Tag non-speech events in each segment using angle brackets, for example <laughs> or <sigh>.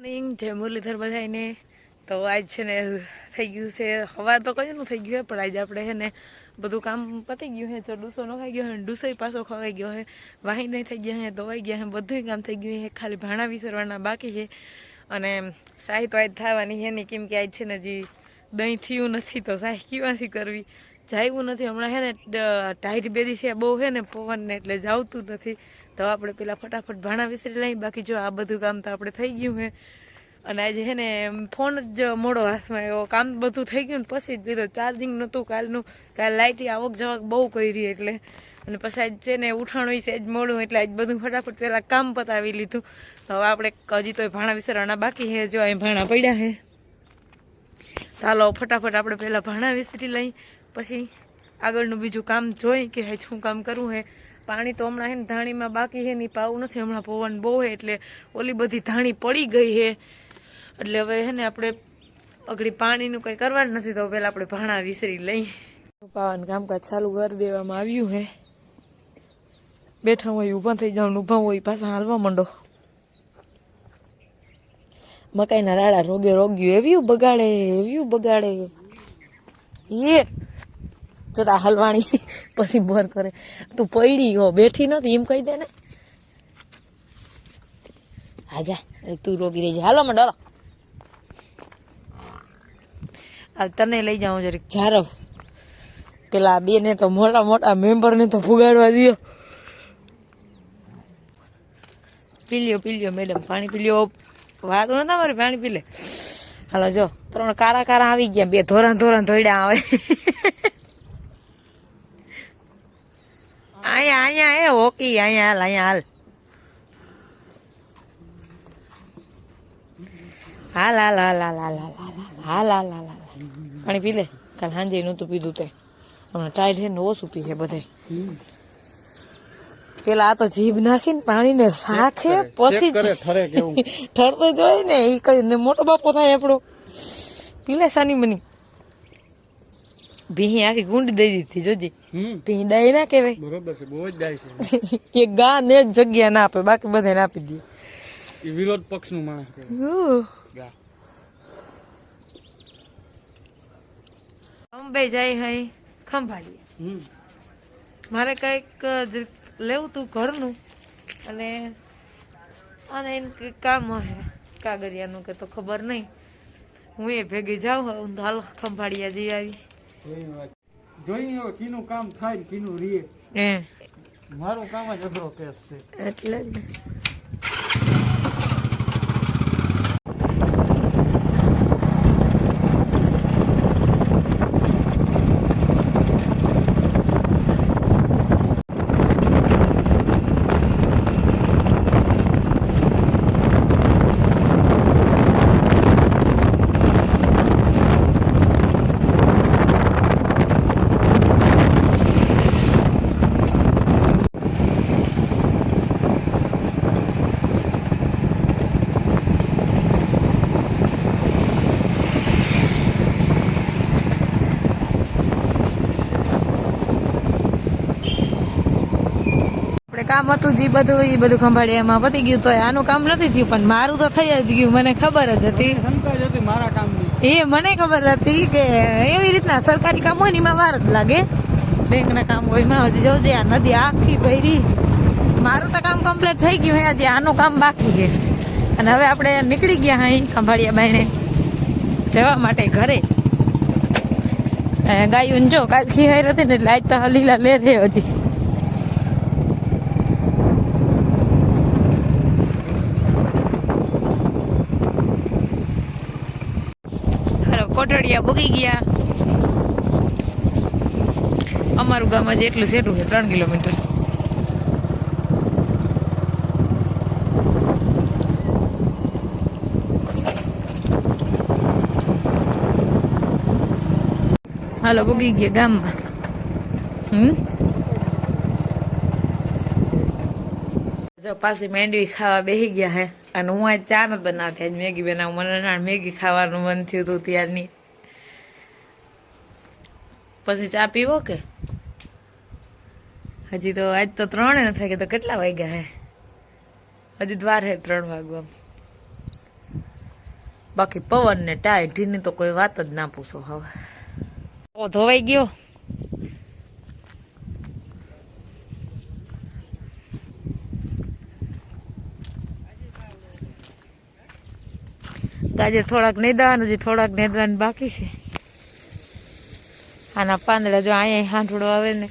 Morning જય મુરલીધર બધાને તો આજ છે ને થઈ ગયું છે સવાર તો કયું થઈ ગયું છે, પણ આજે આપણે છે ને બધું કામ પતી ગયું છે ડૂસો ખાઈ ગયો છે ડૂસો પાછો ખવાઈ ગયો છે. વાહી નહીં થઈ ગયા છે, ધોવાઈ ગયા છે બધું કામ થઈ ગયું છે, ખાલી ભાણા વિસરવાના બાકી છે. અને શાહી તો આજ થવાની છે ને કેમ કે આજ છે ને હજી દહીં થયું નથી, તો સાહી કેવાથી કરવી. જાયું નથી. હમણાં છે ને ટાઈટ બેદી છે, બહુ છે ને પવન ને એટલે જાવતું નથી. તો આપણે પેલા ફટાફટ ભાણા વિસરી લઈ બાકી જો આ બધું કામ તો આપણે થઈ ગયું છે. અને આજે છે ને ફોન જ મોડો હાથમાં આવ્યો. કામ બધું થઈ ગયું ને પછી જ દીધો ચાર્જિંગ નહોતું કાલનું. કાલ લાઇટ આવક જવાક બહુ કરી એટલે. અને પછી આજ છે ને ઉઠાણું છે જ મોડું એટલે આજ બધું ફટાફટ પહેલાં કામ પતાવી લીધું. તો હવે આપણે હજી તો ભાણા વિસરવાના બાકી છે. જો અહીં ભાણા પડ્યા છે. ચાલો ફટાફટ આપણે પહેલાં ભાણા વિસરી લઈ પછી આગળનું બીજું કામ જોઈ કે હે શું કામ કરવું હે. પાણી તો હમણાં હે ને ધાણીમાં બાકી હે ની પાવું નથી. હમણાં પવન બહુ હે એટલે ઓલી બધી ધાણી પડી ગઈ હે. એટલે હવે હે ને આપણે અઘડી પાણીનું કંઈ કરવાનું નથી તો પહેલાં આપણે ભાણા વિસરી લઈ. પાવાનું કામકાજ ચાલુ કરી દેવામાં આવ્યું હે. બેઠા હોય, ઊભા થઈ જાવ ઊભા હોય, પાછા હાલવા માંડો. મકાઈના રાડા રોગે રોગ્યું. એવ્યું બગાડે એવ્યું બગાડે. એ જોતા હલવાણી <laughs> પછી બોર કરે. તું પડી હો બેઠી નથી એમ કહી દે ને. હાજા તું રોગી રહી જા. હાલો મને હાલો હાલ તને લઈ જાઉં જરીક. જારવ. પેલા બે ને તો મોટા મોટા મેમ્બર ને તો ફુગાડવા દો પી લ્યો પી લ્યો મેડમ. પાણી પી લ્યો વાતો નતા મારે પાણી પી લે હાલો જો ત્રણ કારા કારા આવી ગયા. બે ધોરણ ધોરણ ધોઈડા આવે. <laughs> અહીંયા અહીંયા એ હોકી અહીંયા હાલ અહીંયા હાલ હાલ હાલ હાલ હાલ હાલ હાલ હાલ હાલ હાલ હાલ પાણી પી લે કાલ સાંજે નહોતું પીધું તે હમણાં ટાઈટ છે ને ઓછું પી છે બધે પેલા આ તો જીભ નાખીને પાણીને સાખે પછી ઠરતો જોઈ ને એ કઈ ને મોટો બાપો થાય આપણો પીલે સાની મની ભીહી આખી ગુંડી દઈ દીધી જોજી. હમ. ભીહી ડાઈ ના કહેવાય. બરોબર છે બહુ જ ડાય છે. <laughs> એ ગા ને જ જગ્યા ના આપે બાકી બધાને આપી દે એ વિરોધ પક્ષનું માણસ છે ગા. અંબે જાય હઈ ખંભાળીએ. મારે કંઈક જ લેવું તું ઘરનું અને આને એને કંઈક કામ હશે કાગરિયાનું કે તો ખબર નહીં. હું એ ભેગી જાઉં હું તો હાલ ખંભાળિયા જઈ આવી. જોઈએ કીનું કામ થાય ને કીનું રીએ મારું કામ જ અઘરો કેસ છે. એટલે જ કામ હતું જે બધું એ બધું ખંભાળિયામાં પતી ગયું. તો આનું કામ નથી થયું પણ મારું તો થઈ જ ગયું. મને ખબર જ હતી. એ મને ખબર હતી કે એવી રીતના સરકારી કામ હોય ને એમાં વાર જ લાગે. બેંકના કામ હોય એમાં હજી જોજે આ નદી આખી ભરી. મારું તો કામ કમ્પ્લીટ થઈ ગયું હે હજી આનું કામ બાકી છે. અને હવે આપણે નીકળી ગયા અહીં ખંભાળિયા બાઈને જવા માટે ઘરે. ગાયું જો કાલથી હાર હતી ને લાઈટ તો હલીલા લે રે હજી હાલો કોટડિયા ભોગી ગયા. અમારું ગામ જ એટલું સેટું છે, ત્રણ કિલોમીટર. હાલો, ભોગી ગયા ગામમાં. હમ? જો પાછી મેંડવી ખાવા બેસી ગયા હે, અને હું આજ ચા નથી બનાવતી આજ મેગી બનાવું. મને ના મેગી ખાવાનું મન થયું હતું ત્યારની. પછી ચા પીવો કે? હજી તો આજ તો ત્રણે નથી કે તો કેટલા વાગ્યા હે? હજી દ્વાર હે ત્રણ વાગવા. બાકી પવન ને ટાઈઢીની તો કોઈ વાત જ ના પૂછો હવે. ઓ ધોવાઈ ગયો? આજે થોડાક નેદાવાનું હજી થોડાક નેદાન બાકી છે. આના પાંદડા જો અહીંયા હાંઠડો આવે ને,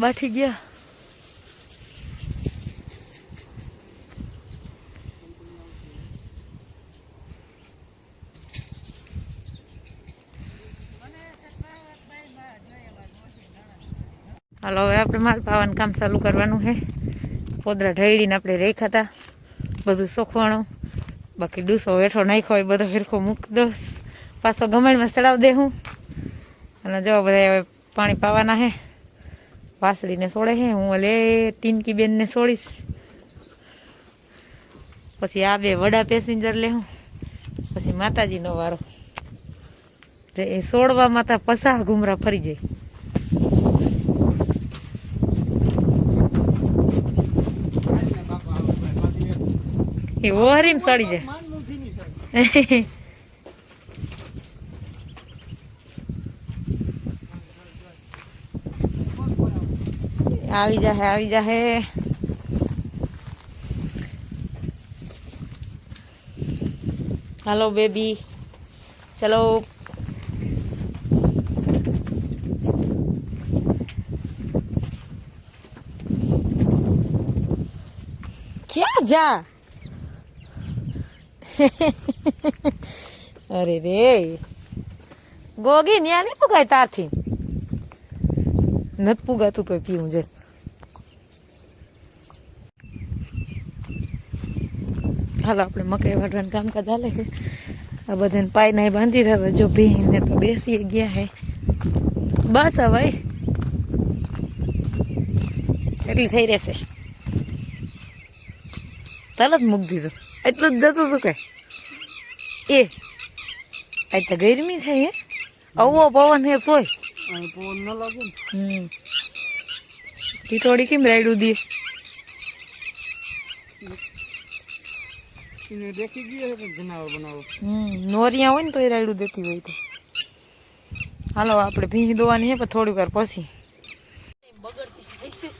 બાઠી ગયા. હાલો, હવે આપણે માલ પાવાનું કામ ચાલુ કરવાનું છે પોદરા ઢળીને આપણે રેખા હતા બધું સોખવાણું બાકી ડૂસો વેઠો નાખ્યો હોય, બધો હેરખો મૂક દોસ પાછો ગમેણમાં ચડાવ દે હું. અને જો બધા પાણી પાવાના હે વાસળીને સોડે હે હું લે ટીનકી બેનને સોડીશ પછી આ બે વડા પેસેન્જર લે હું પછી માતાજીનો વારો. એ સોડવા માતા પસાહ ઘુમરા ફરી જાય. એ ઓહરીમ સડી જાય <laughs> માનનું થી નહીં થાય આવી જાહે આવી જાહે. Hello, baby. ચલો. ક્યાં જા? અરે રે. ગોગી, ન્યા નહીં પુગાય તારથી? નથી પુગાતું તોય પીવું છે હાલો આપણે મકાઈ વાટવાનું કામકાજ હાલે છે. આ બધાને પાય નાય બાંધી થતા જો ભીને તો બેસી ગયા હે. બસ હવે. એટલી થઈ રહેશે. તરત મૂકી દીધું. એટલું જ જતું હતું કે. એ આજ તો ગરમી થઈ હે. અવો પવન હે તોય. અહીં પવન ન લાગે ને. હમ. ટીટોડી કેમ રાયડું દે? એને દેખી ગયો કે જનાવર બનાવો. હમ નોરિયા હોય ને તો એ રાયડું દેતી હોય તો. હાલો આપણે ભીંગ દોવાની છે પણ થોડી વાર પછી.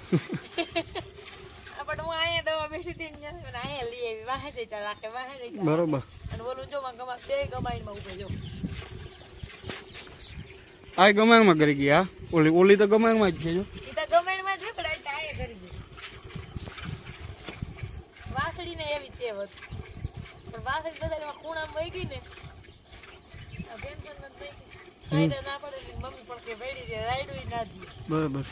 <laughs> આપણે હું અહીંયા દવા બેઠી હતી ને અહીંયા લઈ આવી. વાહે જઈતા રાખે વાહે જઈતા બરોબર. અને બોલું જો માં ગમા બે ગમાઈમાં ઉભે જો. આ ગમાણમાં કરી ગયા ઓલી ઓલી તો ગમાણમાં જ છે જો. ઈ તો ગમાઈમાં જ પણ આ તાએ કરી દે વાસળીને એવી હતી. પણ વાસળી બધામાં ખૂણામાં વહી ગઈ ને બરોબર.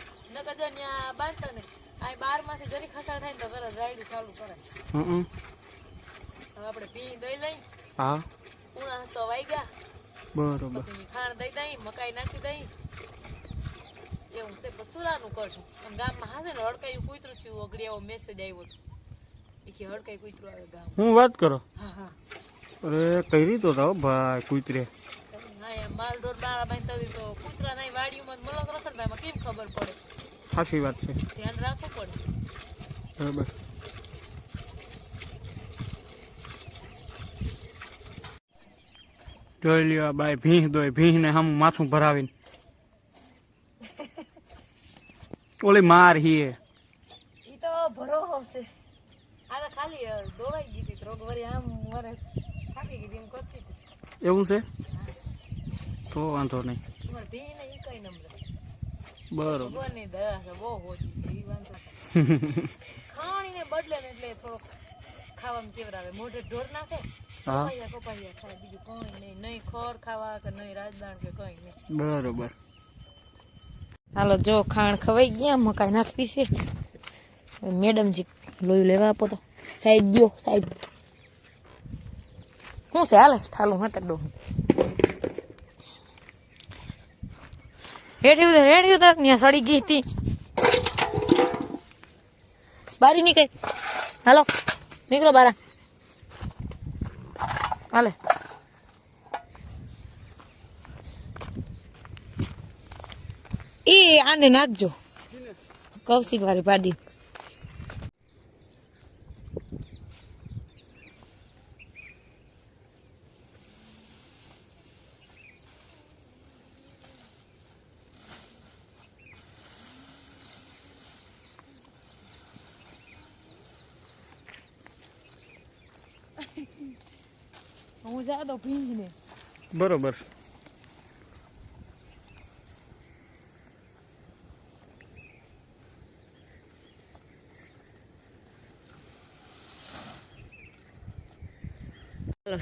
ન્યા બાંધતા ને આ બારમાંથી જરી ખસાડ થાય ને તરત રાયડું ચાલુ કરે. હવે આપણે પી દઈ લઈ. પૂણા હસો વાઈ ગયા પછી ખાણ દઈ દઈ મકાઈ નાખી દઈ. એવું છે પછી સુરાનું કરશું. ગામમાં ને હડકાયું કૂતરું થયું અગડી એવો મેસેજ આવ્યો હતો. હું વાત કરો? અરે કઈ રીતો તો ભાઈ કૂતરે? સાચી વાત છે. ધ્યાન રાખવું પડે. બરોબર. જોઈ લ્યો બાય ભીંહ દોય ભીંહ ને હમ માથું ભરાવીને. ઓલી માર હીએ ઈ તો ભરો આવશે આ તો ખાલી અ, દોવાઈ ગઈ હતી રોગ વળી આમ મારે થાકી ગઈ એમ કરતી હતી. એવું છે? તો વાંધો નહીં. બરોબર. <laughs> ખાણીને બદલે ને એટલે થોડોક ખાવામાં કેવરાવે. મોઢે ઢોર નાખે કપાયા કપાયા ખાય. બીજું કઈ નહીં. નહીં ખોર ખાવા કે નહીં રાજદાણ કે કઈ નહીં. બરોબર. હાલો જો ખાણ ખવાઈ ગયા મકાઈ નાખવી છે. મેડમજી લોહી લેવા આપો તો. સાઈડ ગયો સાઈડ. શું છે હાલે ઠાલું હતા ડો હેઠી ઉતર હેઠી ઉતર. ત્યાં સડી ગઈ હતી. બારી નીકળ. હાલો, નીકળો બારા. હાલે. એ આને નાખજો. કૌશિક વાળી પાડી. હું જા દો ભીંજને બરોબર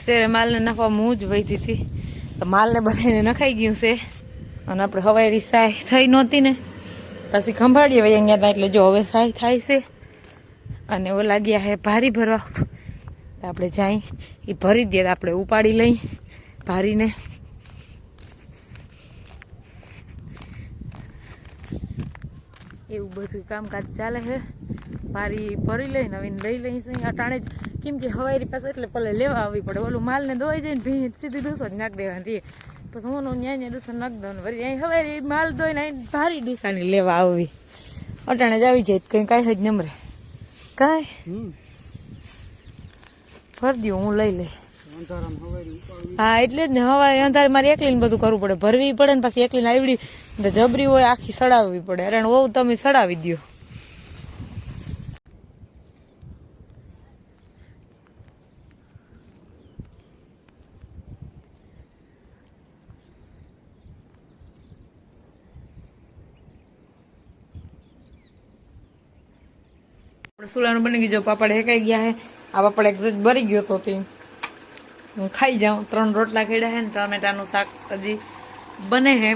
શેરે માલને નાખવા હું જ વહી હતી. તો માલને બધાને નખાઈ ગયું છે. અને આપણે હવાઈ સાય થઈ નહોતી ને. પછી ખંભાળીએ વહી અહીંયા હતા એટલે જો હવે સાય થાય છે. અને ઓલા ગયા હે ભારી ભરવા. આપણે જાય, એ ભરી દઈએ, આપણે ઉપાડી લઈ ભારીને. એવું બધું કામકાજ ચાલે છે. ભારી ભરી લઈ, નવીન લઈ લઈ છે. અટાણે જ, કેમ કે હવારી પાસે એટલે પલે લેવા આવવી પડે. ઓલું માલને ધોઈ જાય ને ભીંત સીધી ડૂસો જ નાખ દેવાની રીએ પછી હું ન્યાય ન્યા ડૂસો નાખ દઉં વળી અહીં હવારી માલ ધોઈને અહીં ભારી ડૂસાની લેવા આવવી. અટાણે જ આવી જાય, કંઈ કાંઈ જ નમરે. કાંઈ? ભર દઉં હું લઈ લઈ. હા એટલે જ ને હવારે અંધારે મારે એકલીને બધું કરવું પડે. ભરવી પડે ને પછી એકલીને આવડી. તો જબરી હોય આખી સડાવવી પડે. અરે હોવ તમે સડાવી દ્યો. આપણે સુલાનું બની ગયું જો પાપડ હેકાઈ ગયા હે. આ પાપડ એક ભરી ગયો તો તે. હું ખાઈ જાઉં. ત્રણ રોટલા ખેડ્યા હે ને, ટમેટાનું શાક હજી બને હે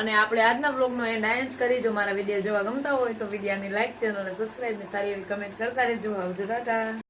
અને આપણે આજના બ્લોગનો એ ડાયન્સ કરી જો મારા વીડિયો જોવા ગમતા હોય તો વિડીયાની લાઇક ચેનલને સબસ્ક્રાઈબ ને સારી એવી કમેન્ટ કરતા રહેજો. આવજો, ટાટા.